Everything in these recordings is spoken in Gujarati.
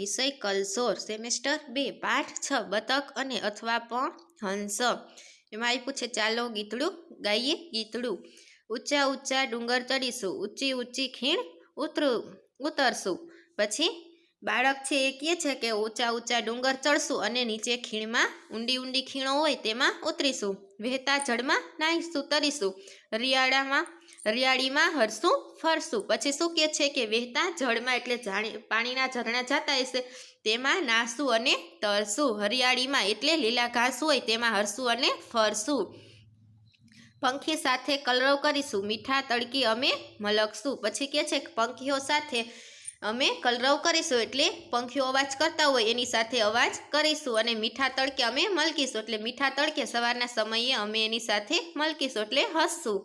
વિષય કલસોર સેમેસ્ટર બે, પાઠ છ, બતક અને અથવા પણ હંસ. એમાં આપ્યું છે, ચાલો ગીતડું, ગાઈએ ગીતડું. ઊંચા ઊંચા ડુંગર ચડીશું, ઊંચી ઊંચી ખીણ ઉતરું, ઉતરશું. પછી બાળક છે એ કહે છે કે ઊંચા ઊંચા ડુંગર ચડશું અને નીચે ખીણમાં ઊંડી ઊંડી ખીણો હોય તેમાં ઉતરીશું. વહેતા જળમાં નાહીશું, તરીશું. રિયાળામાં હરિયાળીમાં હરશું ફરશું પછી શું કહે છે કે વહેતા જળમાં એટલે જાણી, પાણીના ઝરણા જતા હશે. તેમાં નાસું અને તરશું હરિયાળીમાં એટલે લીલા ઘાસ હોય તેમાં હરશું અને ફરશું પંખી સાથે કલરવ કરીશું. મીઠા તડકી અમે મલકશું. પછી કહે છે કે પંખીઓ સાથે અમે કલરવ કરીશું એટલે પંખીઓ અવાજ કરતા હોય એની સાથે અવાજ કરીશું અને મીઠા તડકે અમે મલકીશું. એટલે મીઠા તડકે સવારના સમયે અમે એની સાથે મલકીશું એટલે હસશું.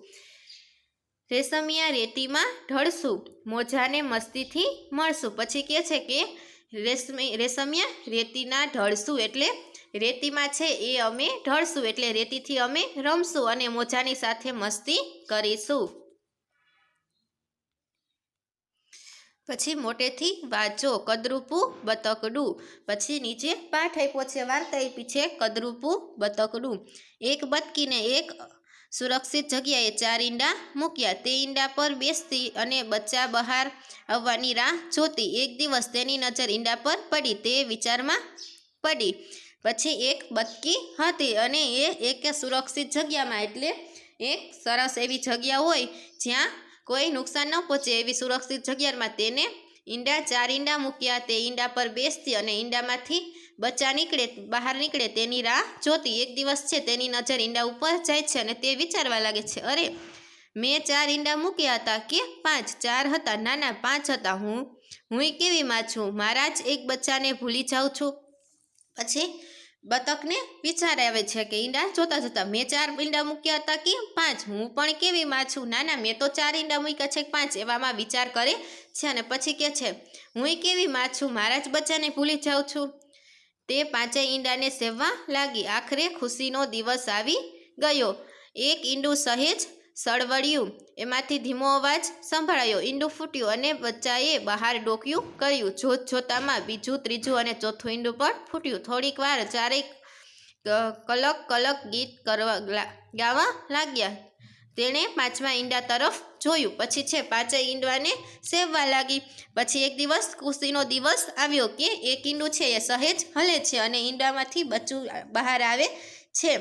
રેશમિયા રેતીમાં ઢળશું, મોજાને મસ્તીથી મળશું. પછી કહે છે કે રેશમી, રેશમિયા રેતીના ઢળશું એટલે રેતીમાં છે એ અમે ઢળશું એટલે રેતીથી અમે રમશું અને મોજાની સાથે મસ્તી કરીશું. પછી મોટેથી વાંચો કદરૂપું, બતકડું. પછી નીચે પાઠ આપ્યો છે, વાર્તા આપી છે, કદરૂપું, બતકડું. એક બતકીને એક સુરક્ષિત જગ્યાએ ચાર ઈંડા મૂક્યા. તે ઈંડા પર બેસતી અને બચ્ચા બહાર આવવાની રાહ જોતી એક દિવસ તેની નજર ઈંડા પર પડી. તે વિચારમાં પડી. પછી એક બતકી હતી અને એ એક સુરક્ષિત જગ્યામાં, એટલે એક સરસ એવી જગ્યા હોય જ્યાં કોઈ નુકસાન ન પહોંચે એવી સુરક્ષિત જગ્યામાં તેને ઈંડા ચાર ઈંડા મૂક્યા તે ઈંડા પર બેસતી અને ઈંડામાંથી બચ્ચા નીકળે, બહાર નીકળે તેની રાહ જોતી. એક દિવસ છે, તેની નજર ઈંડા ઉપર જાય છે અને તે વિચારવા લાગે છે, અરે, મેં ચાર ઈંડા મૂક્યા હતા કે પાંચ? ચાર હતા? ના ના, પાંચ હતા. હું હું કેવી માં છું? મારા જ એક બચ્ચાને ભૂલી જાઉં છું. પછી બતકને વિચાર આવે છે કે ઈંડા જોતા જોતા મેં ચાર ઈંડા મૂક્યા હતા કે પાંચ. હું પણ કેવી માં છું ના ના મેં તો ચાર ઈંડા મૂક્યા છે પાંચ એવામાં વિચાર કરે છે અને પછી કે છે, હું કેવી માં છું મારા જ બચ્ચાને ભૂલી જાઉં છું. તે પાંચેય ઈંડાને સેવવા લાગી. આખરે ખુશીનો દિવસ આવી ગયો. એક ઈંડું સહેજ સળવળ્યું. એમાંથી ધીમો અવાજ સંભળાયો. ઈંડું ફૂટ્યું અને બચ્ચાએ બહાર ડોક્યું કર્યું. જોત જોતામાં બીજું, ત્રીજું અને ચોથું ઈંડું પણ ફૂટ્યું. થોડીક વાર ચારેક કલક કલક ગીત કરવા ગાવા લાગ્યા. તેણે પાંચમા ઈંડા તરફ જોયું. પછી છે પાંચેય ઈંડવાને સેવવા લાગી. પછી એક દિવસ ખુશીનો દિવસ આવ્યો કે એક ઈંડું છે એ સહેજ હલે છે અને ઈંડામાંથી બચ્ચું બહાર આવે છે.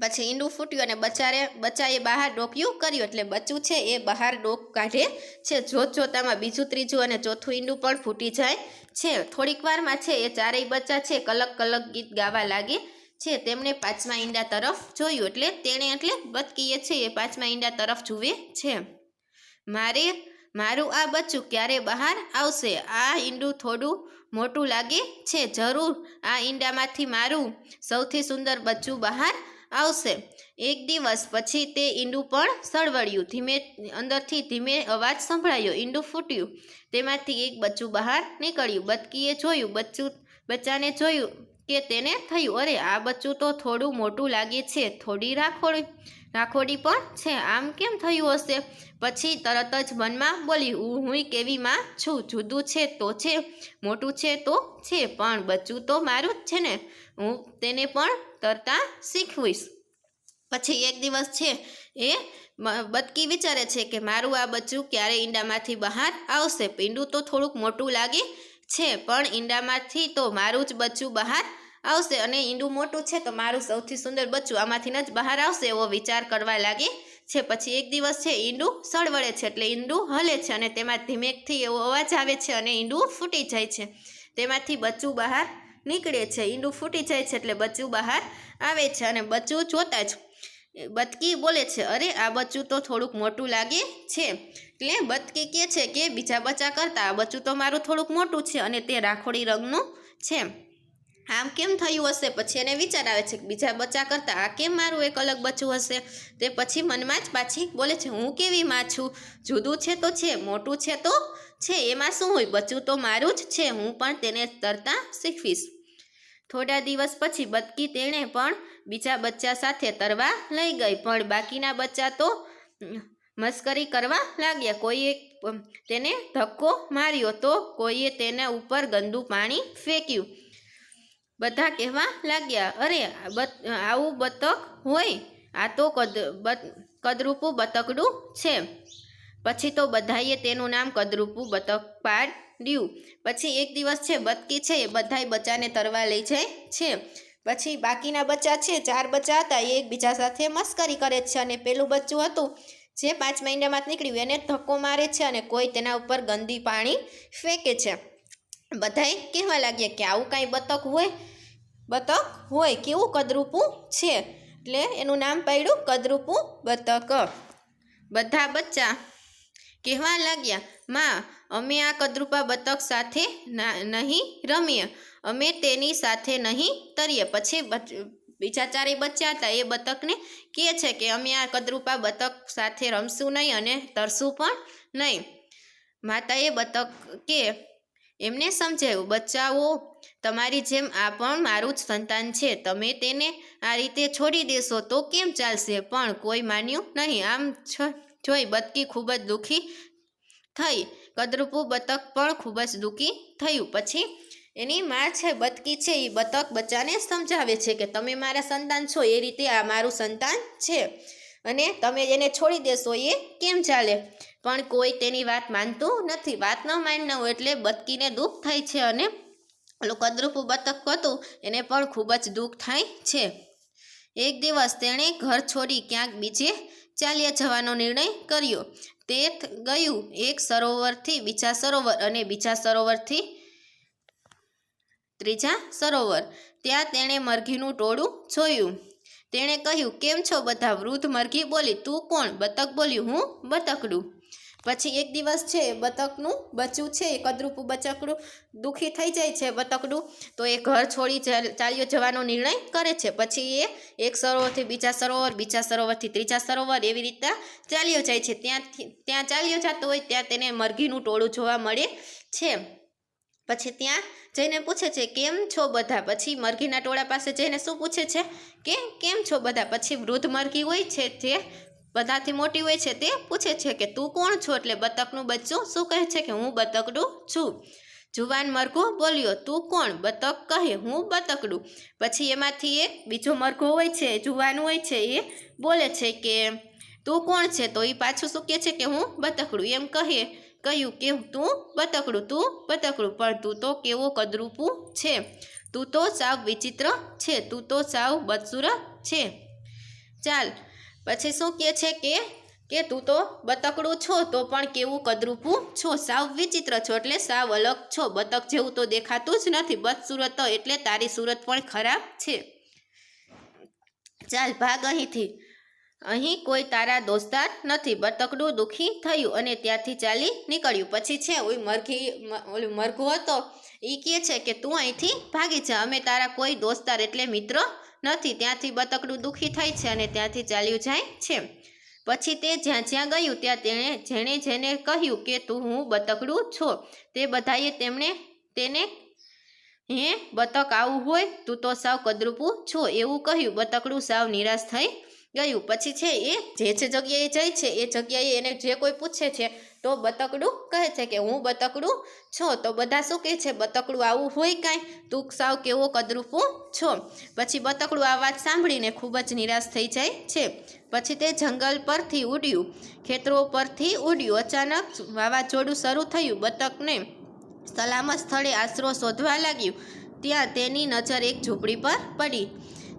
પછી ઈંડું ફૂટ્યું અને બચારે બચ્ચાએ બહાર ડોક્યું કર્યું એટલે બચ્ચું છે એ બહાર ડોક કાઢે છે. જોત જોતામાં બીજું, ત્રીજું અને ચોથું ઈંડું પણ ફૂટી જાય છે. થોડીક વારમાં છે એ ચારેય બચ્ચા છે કલક કલક ગીત ગાવા લાગે છે. તેમણે પાંચમા ઈંડા તરફ જોયું એટલે તેણે એટલે બતકીએ છે એ પાંચમા ઈંડા તરફ જુએ છે. મારે, મારું આ બચ્ચું ક્યારે બહાર આવશે? આ ઈંડું થોડું મોટું લાગે છે. જરૂર, આ ઈંડામાંથી મારું સૌથી સુંદર બચ્ચું બહાર આવશે. એક દિવસ પછી તે ઈંડું પણ સળવળ્યું. ધીમે, અંદરથી ધીમે અવાજ સંભળાયો. ઈંડું ફૂટ્યું. તેમાંથી એક બચ્ચું બહાર નીકળ્યું. બતકીએ જોયું. બચ્ચું, બચ્ચાને જોયું કે તેને થયું. અરે, આ બચ્ચું તો થોડું મોટું લાગે છે. થોડી રાખોડી રાખોડી પણ છે. આમ કેમ થયું હશે? પછી તરત જ મનમાં બોલી હું કેવી માં છું? જુદું છે તો છે. મોટું છે તો છે. પણ બચ્ચું તો મારું જ છે ને. હું તેને પણ તરતા શીખવીશ. પછી એક દિવસ છે એ બતકી વિચારે છે કે મારું આ બચ્ચું ક્યારે ઈંડામાંથી બહાર આવશે. પીંડું તો થોડુંક મોટું લાગે છે, પણ ઈંડામાંથી તો મારું જ બચ્ચું બહાર આવશે અને ઈંડું મોટું છે તો મારું સૌથી સુંદર બચ્ચું આમાંથી જ બહાર આવશે એવો વિચાર કરવા લાગે છે. પછી એક દિવસ છે ઈંડું સળવળે છે એટલે ઈંડું હલે છે અને તેમાં ધીમેકથી એવો અવાજ આવે છે અને ઈંડું ફૂટી જાય છે. તેમાંથી બચ્ચું બહાર નીકળે છે. ઈંડું ફૂટી જાય છે એટલે બચ્ચું બહાર આવે છે અને બચ્ચું જોતા જ બતકી બોલે છે, અરે, આ બચ્ચું તો થોડુંક મોટું લાગે છે. એટલે બતકી કહે છે કે, બીજા બચ્ચા કરતાં આ બચ્ચું તો મારું થોડુંક મોટું છે અને તે રાખોડી રંગનું છે. આમ કેમ થયું હશે? પછી એને વિચાર આવે છે કે બીજા બચ્ચા કરતાં આ કેમ મારું એક અલગ બચ્ચું હશે? તે પછી મનમાં જ પાછી બોલે છે, હું કેવી માં છું? જુદું છે તો છે, મોટું છે તો છે, એમાં શું હોય? બચ્ચું તો મારું જ છે, હું પણ તેને તરતા શીખવીશ. થોડા દિવસ પછી બતકી તેણે પણ બીજા બચ્ચા સાથે તરવા લઈ ગઈ, પણ બાકીના બચ્ચા તો મસ્કરી કરવા લાગ્યા. કોઈએ તેને ધક્કો માર્યો તો કોઈએ તેના ઉપર ગંદુ પાણી ફેંક્યું. બધા કહેવા લાગ્યા, અરે આવું બતક હોય, આ તો કદ કદરૂપુ બતકડું છે. પછી તો બધાએ તેનું નામ કદરૂપું બતક પાડ્યું. પછી એક દિવસ છે, બતકી છે, એ બધાય બચ્ચાને તરવા લઈ જાય છે. પછી બાકીના બચ્ચા છે, ચાર બચ્ચા હતા, એ એકબીજા સાથે મસ્કરી કરે છે અને પેલું બચ્ચું હતું, જે પાંચ મહિનામાં નીકળ્યું, એને ધક્કો મારે છે અને કોઈ તેના ઉપર ગંદી પાણી ફેંકે છે. બધાએ કહેવા લાગ્યા કે આવું કાંઈ બતક હોય બતક હોય કેવું કદરૂપું છે? એટલે એનું નામ પાડ્યું કદરૂપું બતક. બધા બચ્ચા કહેવા લાગ્યા, માં, અમે આ કદરૂપા બતક સાથે નહીં રમીએ. અમે તેની સાથે નહીં તરીએ. પછી બીજા ચારે બચ્ચા હતા, એ બતકને કહે છે કે, અમે આ કદરૂપા બતક સાથે રમશું નહીં અને તરશું પણ નહીં. માતાએ બતક કે, એમને સમજાયું, બચ્ચાઓ તમારી જેમ આ પણ મારું જ સંતાન છે. તમે તેને આ રીતે છોડી દેશો તો કેમ ચાલશે? પણ કોઈ માન્યું નહીં. આમ જોઈ બતકી ખૂબ જ દુઃખી થઈ. કદરૂપું બતક પણ ખૂબ જ દુઃખી થયું. પછી એની માં છે બતકી છે એ બતક બચ્ચાને સમજાવે છે કે તમે મારા સંતાન છો. એ રીતે આ મારું સંતાન છે અને તમે એને છોડી દેશો એ કેમ ચાલે? પણ કોઈ તેની વાત માનતું નથી. વાત ન હોય એટલે બતકીને દુઃખ થાય છે અને ઓલું કદરૂપું બતક હતું, એને પણ ખૂબ જ દુઃખ થાય છે. એક દિવસ તેણે ઘર છોડી ક્યાંક બીજે ચાલ્યા જવાનો નિર્ણય કર્યો. તે ગયું એક સરોવરથી બીજા સરોવર અને બીજા સરોવરથી ત્રીજા સરોવર. ત્યાં તેણે મરઘીનું ટોળું જોયું. તેણે કહ્યું, કેમ છો બધા? વૃદ્ધ મરઘી બોલી, તું કોણ? બતક બોલ્યું હું બતકડું. પછી એક દિવસ છે, બતકનું બચ્ચું છે, એ કદરૂપું બચકડું દુઃખી થઈ જાય છે બતકડું, તો એ ઘર છોડી ચાલ- ચાલ્યો જવાનો નિર્ણય કરે છે. પછી એ એક સરોવરથી બીજા સરોવર, બીજા સરોવરથી ત્રીજા સરોવર એવી રીતના ચાલ્યો જાય છે. ત્યાંથી, ત્યાં ચાલ્યો જતો હોય ત્યાં તેને મરઘીનું ટોળું જોવા મળે છે. પછી ત્યાં જઈને પૂછે છે, કેમ છો બધા? પછી મરઘીના ટોળા પાસે જઈને શું પૂછે છે, કે, કેમ છો બધા? પછી વૃદ્ધ મરઘી હોય છે, જે બધાથી મોટી હોય છે તે પૂછે છે કે તું કોણ છો? એટલે બતકનું બચ્ચું શું કહે છે કે હું બતકડું છું. જુવાન મરઘો બોલ્યો, તું કોણ? બતક કહે, હું બતકડું. પછી એમાંથી એક બીજો મરઘો હોય છે, જુવાન હોય છે, એ બોલે છે કે, તું કોણ છે? તો એ પાછું શું કહે છે કે, હું બતકડું. એમ કહે, કહ્યું કે, તું બતકડું તું બતકડું, પણ તું તો કેવો કદરૂપું છે? તું તો સાવ વિચિત્ર છે, તું તો સાવ બદસુરત છે. ચાલ પછી શું કહે છે કે કે તું તો બતકડું છો, તો પણ કેવું કદરૂપું છો? સાવ વિચિત્ર છો, એટલે સાવ અલગ છો. બતક જેવું તો દેખાતું જ નથી. બદસુરત એટલે તારી સુરત પણ ખરાબ છે. ચાલ, ભાગ અહીંથી. અહીં કોઈ તારા દોસ્તાર નથી. બતકડું દુઃખી થયું અને ત્યાંથી ચાલી નીકળ્યું. પછી છે, ઓય મરઘી ઓલું મરઘો હતો. એ કહે છે કે તું અહીંથી ભાગી જા. અમે તારા કોઈ દોસ્તાર એટલે મિત્ર નથી, ત્યાંથી બતકડું દુઃખી થાય છે અને ત્યાંથી ચાલ્યું જાય છે. પછી તે જ્યાં જ્યાં ગયું, ત્યાં તેણે જેણે જેને કહ્યું કે તું હું બતકડું છો, તે બધાએ તેમણે તેને હે બતક આવું હોય, તું તો સાવ કદરૂપું છો. એવું કહ્યું, બતકડું સાવ નિરાશ થઈ ગયું. પછી છે એ જે જે જગ્યાએ જાય છે, એ જગ્યાએ એને જે કોઈ પૂછે છે, તો બતકડું કહે છે કે હું બતકડું છો. તો બધા શું કહે છે? બતકડું આવું હોય કાંઈ? તું સાવ કેવો કદરૂપું છો? પછી બતકડું આ વાત સાંભળીને ખૂબ જ નિરાશ થઈ જાય છે. પછી તે જંગલ પરથી ઉડ્યું. ખેતરો પરથી ઉડ્યું. અચાનક વાવાઝોડું શરૂ થયું. બતકને સલામત સ્થળે આશરો શોધવા લાગ્યું. ત્યાં તેની નજર એક ઝૂંપડી પર પડી.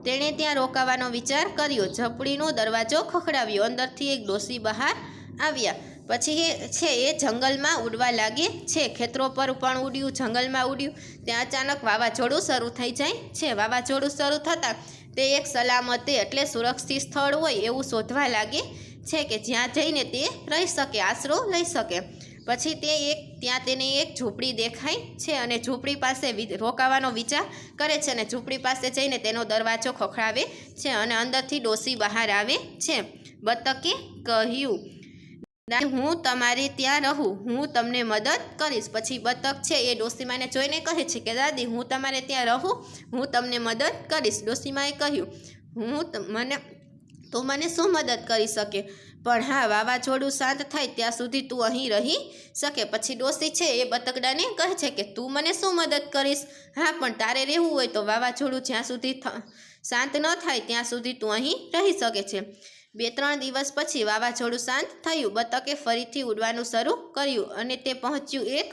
તેણે ત્યાં રોકાવાનો વિચાર કર્યો. ઝપડીનો દરવાજો ખખડાવ્યો. અંદરથી એક ડોસી બહાર આવ્યા. પછી એ છે એ જંગલમાં ઉડવા લાગે છે. ખેતરો પર પણ ઉડ્યું, જંગલમાં ઉડ્યું. ત્યાં અચાનક વાવાઝોડું શરૂ થઈ જાય છે. વાવાઝોડું શરૂ થતાં તે એક સલામતે એટલે સુરક્ષિત સ્થળ હોય એવું શોધવા લાગે છે કે જ્યાં જઈને તે રહી શકે, આશરો લઈ શકે. પછી તે એક ત્યાં તેને એક ઝૂંપડી દેખાય છે અને ઝૂંપડી પાસે રોકાવાનો વિચાર કરે છે અને ઝૂંપડી પાસે જઈને તેનો દરવાજો ખખડાવે છે અને અંદરથી ડોસી બહાર આવે છે. બતકે કહ્યું "ના, હું તમારી ત્યાં રહું હું તમને મદદ કરીશ. પછી બતક છે એ ડોસીમાને જોઈને કહે છે કે દાદી હું તમારે ત્યાં રહું હું તમને મદદ કરીશ. ડોસીમાએ કહ્યું હું મને તો મને શું મદદ કરી શકે? પણ હા, વાવાઝોડું શાંત થાય ત્યાં સુધી તું અહીં રહી શકે. પછી ડોસી છે એ બતકડાને કહે છે કે, તું મને શું મદદ કરીશ? હા, પણ તારે રહેવું હોય તો વાવાઝોડું જ્યાં સુધી શાંત ન થાય ત્યાં સુધી તું અહીં રહી શકે છે. બે ત્રણ દિવસ પછી વાવાઝોડું શાંત થયું. બતકે ફરીથી ઉડવાનું શરૂ કર્યું અને તે પહોંચ્યું એક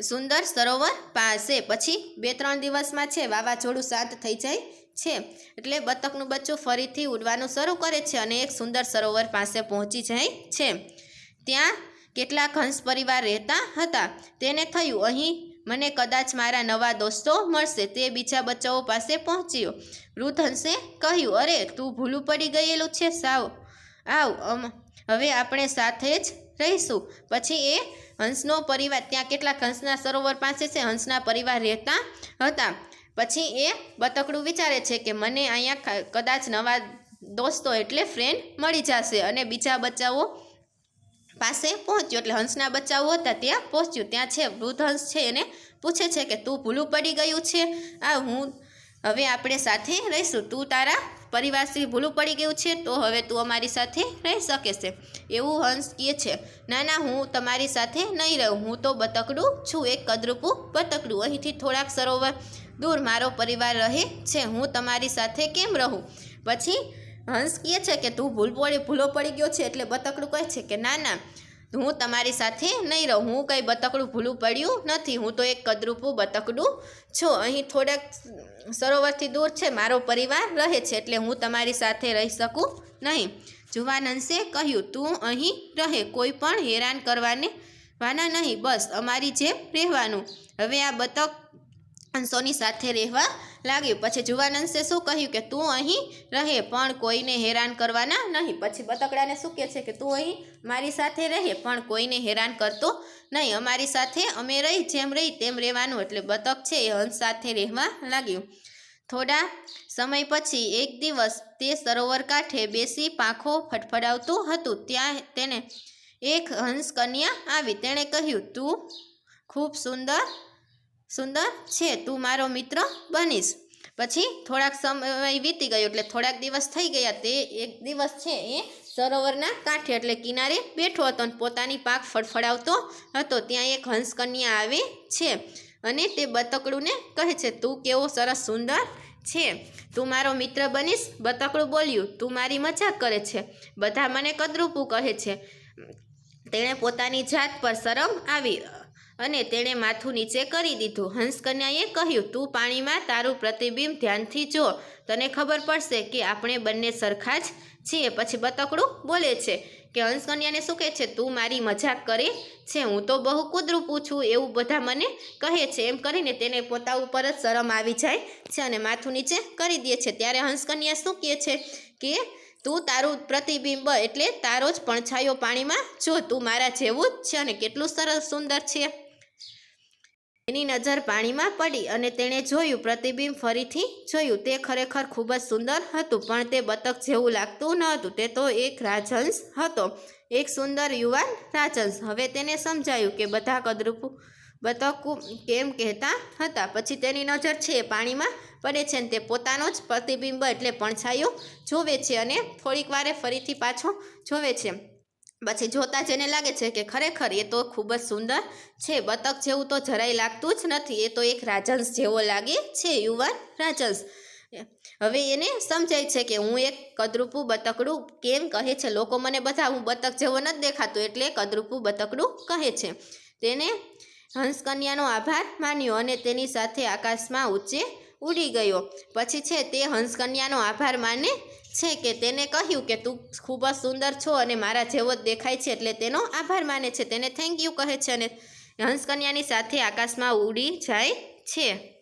સુંદર સરોવર પાસે. પછી બે ત્રણ દિવસમાં છે, વાવાઝોડું શાંત થઈ જાય છે. એટલે બતકનું બચ્ચું ફરીથી ઉડવાનું શરૂ કરે છે અને એક સુંદર સરોવર પાસે પહોંચી જાય છે. ત્યાં કેટલાક હંસ પરિવાર રહેતા હતા. તેને થયું, અહીં મને કદાચ મારા નવા દોસ્તો મળશે. તે બીજા બચ્ચાઓ પાસે પહોંચ્યો. વૃદ્ધ હંસે કહ્યું, અરે, તું ભૂલું પડી ગયેલું છે, સાવ. આવ હવે આપણે સાથે જ રહીશું. પછી એ હંસનો પરિવાર, ત્યાં કેટલાક હંસના સરોવર પાસે છે, હંસના પરિવાર રહેતા હતા. પછી એ બતકડું વિચારે છે કે મને અહીંયા કદાચ નવા દોસ્તો એટલે ફ્રેન્ડ મળી જશે. અને બીજા બચ્ચાઓ પાસે પહોંચ્યો. એટલે હંસના બચ્ચાઓ હતા ત્યાં પહોંચ્યું. ત્યાં છે, વૃદ્ધ હંસ છે, એને પૂછે છે કે તું ભૂલું પડી ગયું છે? આ હું, હવે આપણે સાથે રહીશું. તું તારા પરિવારથી ભૂલું પડી ગયું છે, તો હવે તું અમારી સાથે રહી શકે છે. એવું હંસ કહે છે, ના ના, હું તમારી સાથે નહીં રહું. હું તો બતકડું છું, એક કદરૂપું બતકડું. અહીંથી થોડાક સરોવર દૂર મારો પરિવાર રહે છે. હું તમારી સાથે કેમ રહું? પછી હંસ કહે છે કે, તું ભૂલ પડી, ભૂલો પડી ગયો છે, એટલે બતકડું કહે છે કે, ના ના હું તમારી સાથે નહીં રહું. હું કંઈ બતકડું ભૂલું પડ્યું નથી. હું તો એક કદરૂપું બતકડું છું. અહીં થોડાક સરોવરથી દૂર છે. મારો પરિવાર રહે છે એટલે હું તમારી સાથે રહી શકું નહીં. જુવાન હંસે કહ્યું, તું અહીં રહે. કોઈ પણ હેરાન કરવાને વાના નહીં. બસ અમારી જેમ રહેવાનું. હવે આ બતક સોની સાથે રહેવા લાગ્યું. પછી જુવાનંદસે શું કહ્યું કે, તું અહીં રહે, પણ કોઈને હેરાન કરવાના નહીં. પછી બતકડાને શું કહે છે કે, તું અહીં મારી સાથે રહે, પણ કોઈને હેરાન કરતો નહીં. અમારી સાથે અમે રહી, જેમ રહી, તેમ રહેવાનું. એટલે બતક છે, એ હંસ સાથે રહેવા લાગ્યું. થોડા સમય પછી એક દિવસ તે સરોવર કાંઠે બેસી પાંખો ફટફડાવતું હતું. ત્યાં તેને એક હંસ કન્યા આવી. તેણે કહ્યું, તું ખૂબ સુંદર સુંદર છે, તું મારો મિત્ર બનીશ. પછી થોડાક સમય વીતી ગયો એટલે થોડાક દિવસ થઈ ગયા, તે એક દિવસ છે એ સરોવરના કાંઠે એટલે કિનારે બેઠો હતો અને પોતાની પાક ફડફડાવતો હતો. ત્યાં એક હંસકન્યા આવે છે અને તે બતકડુંને કહે છે, તું કેવો સરસ સુંદર છે. તું મારો મિત્ર બનીશ. બતકડું બોલ્યું, તું મારી મજાક કરે છે. બધા મને કદરૂપું કહે છે. તેણે પોતાની જાત પર શરમ આવી. અને તેણે માથું નીચે કરી દીધું. હંસકન્યાએ કહ્યું, તું પાણીમાં તારું પ્રતિબિંબ ધ્યાનથી જો. તને ખબર પડશે કે આપણે બંને સરખા જ છીએ. પછી બતકડું બોલે છે કે, હંસકન્યાને શું કહે છે? તું મારી મજાક કરે છે. હું તો બહુ કુદરૂપું છું. એવું બધા મને કહે છે. એમ કરીને તેને પોતા ઉપર જ શરમ આવી જાય છે અને માથું નીચે કરી દે છે. ત્યારે હંસકન્યા શું કહે છે? કે, તું તારું પ્રતિબિંબ એટલે તારો જ પડછાયો પાણીમાં જો. તું મારા જેવું જ છે અને કેટલું સરસ સુંદર છે. એની નજર પાણીમાં પડી અને તેણે જોયું, પ્રતિબિંબ ફરીથી જોયું. તે ખરેખર ખૂબ જ સુંદર હતું, પણ તે બતક જેવું લાગતું ન હતું તે તો એક રાજહંસ હતો, એક સુંદર યુવાન રાજહંસ. હવે તેને સમજાયું કે બધા કદરૂપું બતકુ કેમ કહેતા હતા. પછી તેની નજર છે, પાણીમાં પડે છે અને તે પોતાનો જ પ્રતિબિંબ એટલે પડછાયો જોવે છે અને થોડીક વારે ફરીથી પાછો જોવે છે. પછી જોતાં જેને લાગે છે કે ખરેખર એ તો ખૂબ જ સુંદર છે. બતક જેવું તો જરાય લાગતું જ નથી. એ તો એક રાજંશ જેવો લાગે છે, યુવાન રાજંશ. હવે એને સમજાય છે કે હું એક કદરૂપું બતકડું કેમ કહે છે? લોકો મને બધા હું બતક જેવો નથી દેખાતો એટલે કદરૂપું બતકડું કહે છે. તેને હંસકન્યાનો આભાર માન્યો અને તેની સાથે આકાશમાં ઊંચે ઉડી ગયો. પછી છે તે હંસકન્યાનો આભાર માને છે કે તેને કહ્યું કે તું ખૂબ જ સુંદર છો અને મારા જેવો જ દેખાય છે એટલે તેનો આભાર માને છે. તેને થેન્ક યુ કહે છે અને હંસકન્યાની સાથે આકાશમાં ઉડી જાય છે.